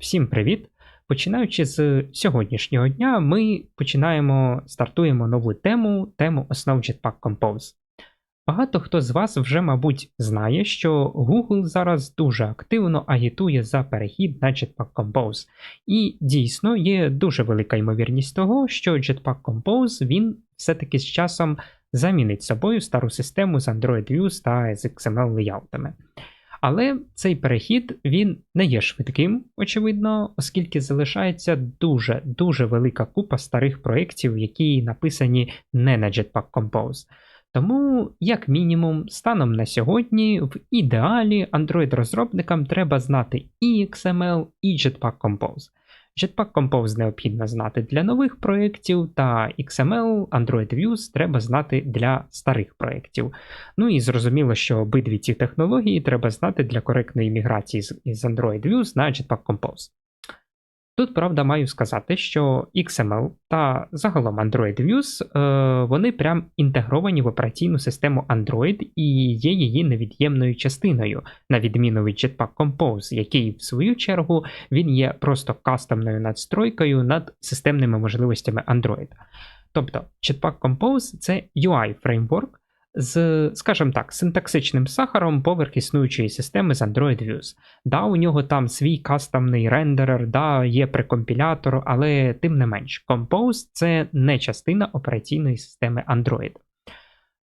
Всім привіт! Починаючи з сьогоднішнього дня, ми починаємо стартуємо нову тему тему основ Jetpack Compose. Багато хто з вас вже, мабуть, знає, що Google зараз дуже активно агітує за перехід на Jetpack Compose. І дійсно є дуже велика ймовірність того, що Jetpack Compose він все-таки з часом замінить собою стару систему з Android Views та з XML леяутами. Але цей перехід він не є швидким, очевидно, оскільки залишається дуже-дуже велика купа старих проєктів, які написані не на Jetpack Compose. Тому, як мінімум, станом на сьогодні, в ідеалі Android-розробникам треба знати і XML, і Jetpack Compose. Jetpack Compose необхідно знати для нових проєктів, та XML, Android Views треба знати для старих проєктів. Ну і зрозуміло, що обидві ці технології треба знати для коректної міграції з Android Views на Jetpack Compose. Тут, правда, маю сказати, що XML та загалом Android Views е, вони прям інтегровані в операційну систему Android і є її невід'ємною частиною, на відміну від Jetpack Compose, який, в свою чергу, він є просто кастомною надстройкою над системними можливостями Android. Тобто, Jetpack Compose це UI фреймворк, з, скажімо так, синтаксичним сахаром поверх існуючої системи з Android Views. Да, у нього там свій кастомний рендерер, да, є прекомпілятор, але тим не менш, Compose це не частина операційної системи Android.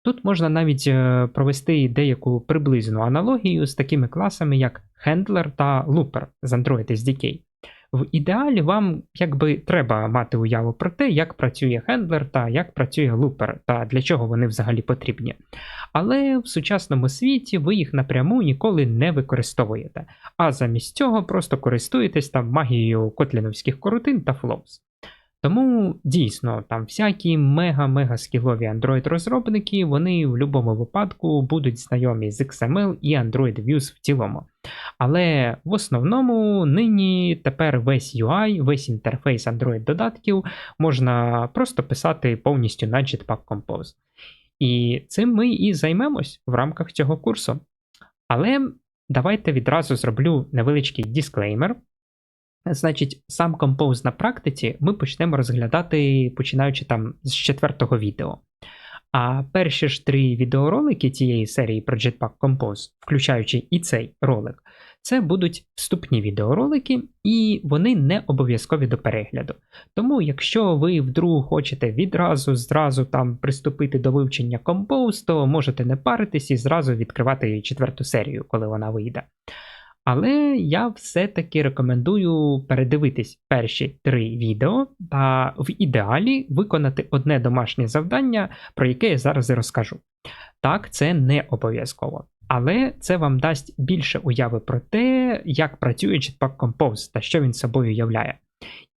Тут можна навіть е, провести деяку приблизну аналогію з такими класами, як Handler та Looper з Android SDK. В ідеалі вам якби треба мати уяву про те, як працює хендлер та як працює лупер, та для чого вони взагалі потрібні. Але в сучасному світі ви їх напряму ніколи не використовуєте, а замість цього просто користуєтесь там магією котліновських корутин та флоус. Тому дійсно там всякі мега-мега скілові Android-розробники, вони в будь-якому випадку будуть знайомі з XML і Android Views в цілому. Але в основному нині тепер весь UI, весь інтерфейс Android-додатків можна просто писати повністю на Jetpack Compose. І цим ми і займемось в рамках цього курсу. Але давайте відразу зроблю невеличкий дисклеймер. Значить, сам композ на практиці ми почнемо розглядати, починаючи там з четвертого відео. А перші ж три відеоролики цієї серії про Jetpack Compose, включаючи і цей ролик, це будуть вступні відеоролики, і вони не обов'язкові до перегляду. Тому, якщо ви вдруг хочете відразу зразу там приступити до вивчення Compose, то можете не паритись і зразу відкривати четверту серію, коли вона вийде. Але я все-таки рекомендую передивитись перші три відео та в ідеалі виконати одне домашнє завдання, про яке я зараз і розкажу. Так, це не обов'язково. Але це вам дасть більше уяви про те, як працює Jetpack Compose та що він собою являє.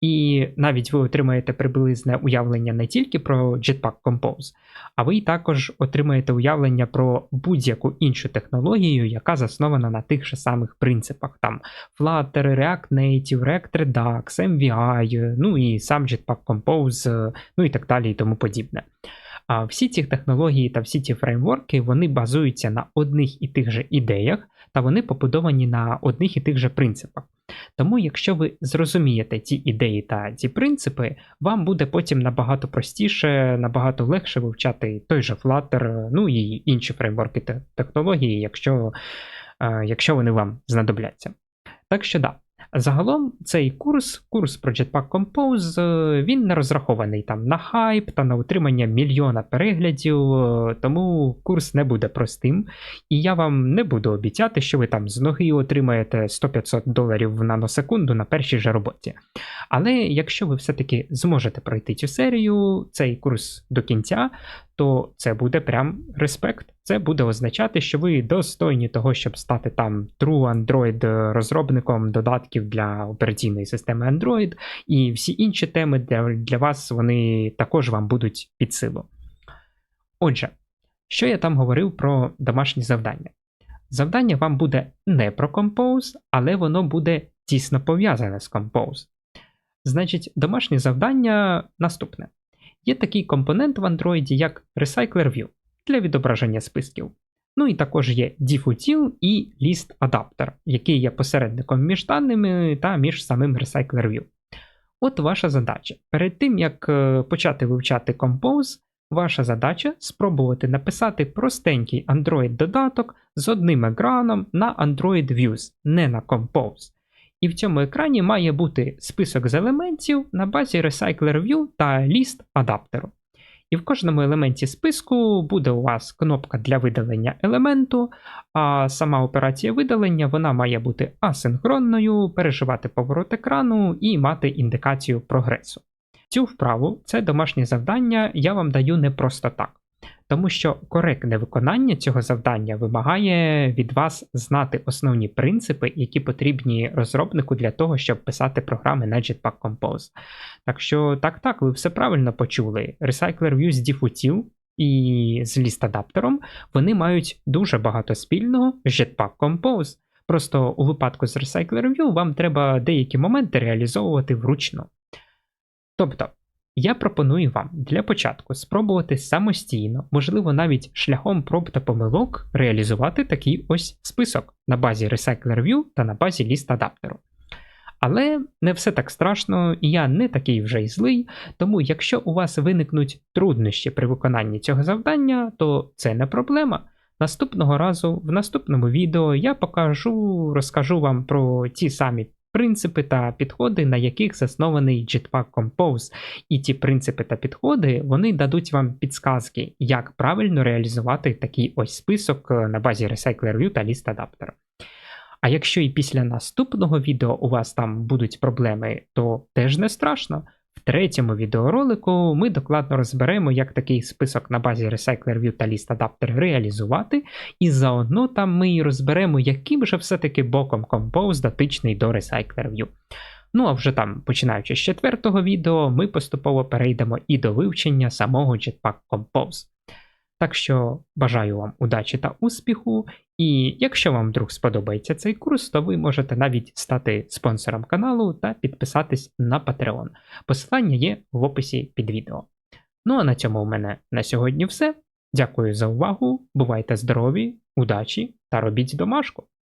І навіть ви отримаєте приблизне уявлення не тільки про Jetpack Compose, а ви також отримаєте уявлення про будь-яку іншу технологію, яка заснована на тих же самих принципах: там Flutter, React Native, React Redux, MVI, ну і сам Jetpack Compose, ну і так далі і тому подібне. А всі ці технології та всі ці фреймворки вони базуються на одних і тих же ідеях, та вони побудовані на одних і тих же принципах. Тому, якщо ви зрозумієте ці ідеї та ці принципи, вам буде потім набагато простіше, набагато легше вивчати той же Flutter, ну і інші фреймворки та технології, якщо, е, якщо вони вам знадобляться. Так що да. Загалом цей курс, курс про Jetpack Compose, е, він не розрахований там на хайп та на утримання мільйона переглядів, е, тому курс не буде простим. І я вам не буду обіцяти, що ви там з ноги отримаєте 100-500 доларів в наносекунду на першій же роботі. Але якщо ви все-таки зможете пройти цю серію, цей курс до кінця, то це буде прям респект. Це буде означати, що ви достойні того, щоб стати там True Android розробником додатків для операційної системи Android, і всі інші теми для, для вас вони також вам будуть під силу. Отже, що я там говорив про домашні завдання? Завдання вам буде не про Compose, але воно буде тісно пов'язане з Compose. Значить, домашнє завдання наступне. Є такий компонент в Android, як Recycler View для відображення списків. Ну і також є diffutil і list який є посередником між даними та між самим Recycler View. От ваша задача. Перед тим, як е, почати вивчати Compose, ваша задача спробувати написати простенький Android-додаток з одним екраном на Android Views, не на Compose. І в цьому екрані має бути список з елементів на базі Recycler View та ліст адаптеру. І в кожному елементі списку буде у вас кнопка для видалення елементу, а сама операція видалення вона має бути асинхронною, переживати поворот екрану і мати індикацію прогресу. Цю вправу, це домашнє завдання, я вам даю не просто так. Тому що коректне виконання цього завдання вимагає від вас знати основні принципи, які потрібні розробнику для того, щоб писати програми на Jetpack Compose. Так що, так, так, ви все правильно почули. Recycler View з Diffutil і з ліст-адаптером вони мають дуже багато спільного з Jetpack Compose. Просто у випадку з Recycler View вам треба деякі моменти реалізовувати вручну. Тобто, я пропоную вам для початку спробувати самостійно, можливо, навіть шляхом проб та помилок, реалізувати такий ось список на базі Recycler View та на базі ліст адаптеру. Але не все так страшно, і я не такий вже й злий, тому якщо у вас виникнуть труднощі при виконанні цього завдання, то це не проблема. Наступного разу, в наступному відео, я покажу, розкажу вам про ті самі принципи та підходи, на яких заснований Jetpack Compose. І ті принципи та підходи вони дадуть вам підсказки, як правильно реалізувати такий ось список е, на базі RecyclerView та ліст адаптера. А якщо і після наступного відео у вас там будуть проблеми, то теж не страшно. В третьому відеоролику ми докладно розберемо, як такий список на базі Recycler View та List Adapter реалізувати, і заодно там ми і розберемо, яким же все-таки боком Compose дотичний до Recycler View. Ну а вже там, починаючи з четвертого відео, ми поступово перейдемо і до вивчення самого Jetpack Compose. Так що бажаю вам удачі та успіху, і якщо вам вдруг сподобається цей курс, то ви можете навіть стати спонсором каналу та підписатись на Patreon. Посилання є в описі під відео. Ну а на цьому у мене на сьогодні все. Дякую за увагу, бувайте здорові, удачі та робіть домашку!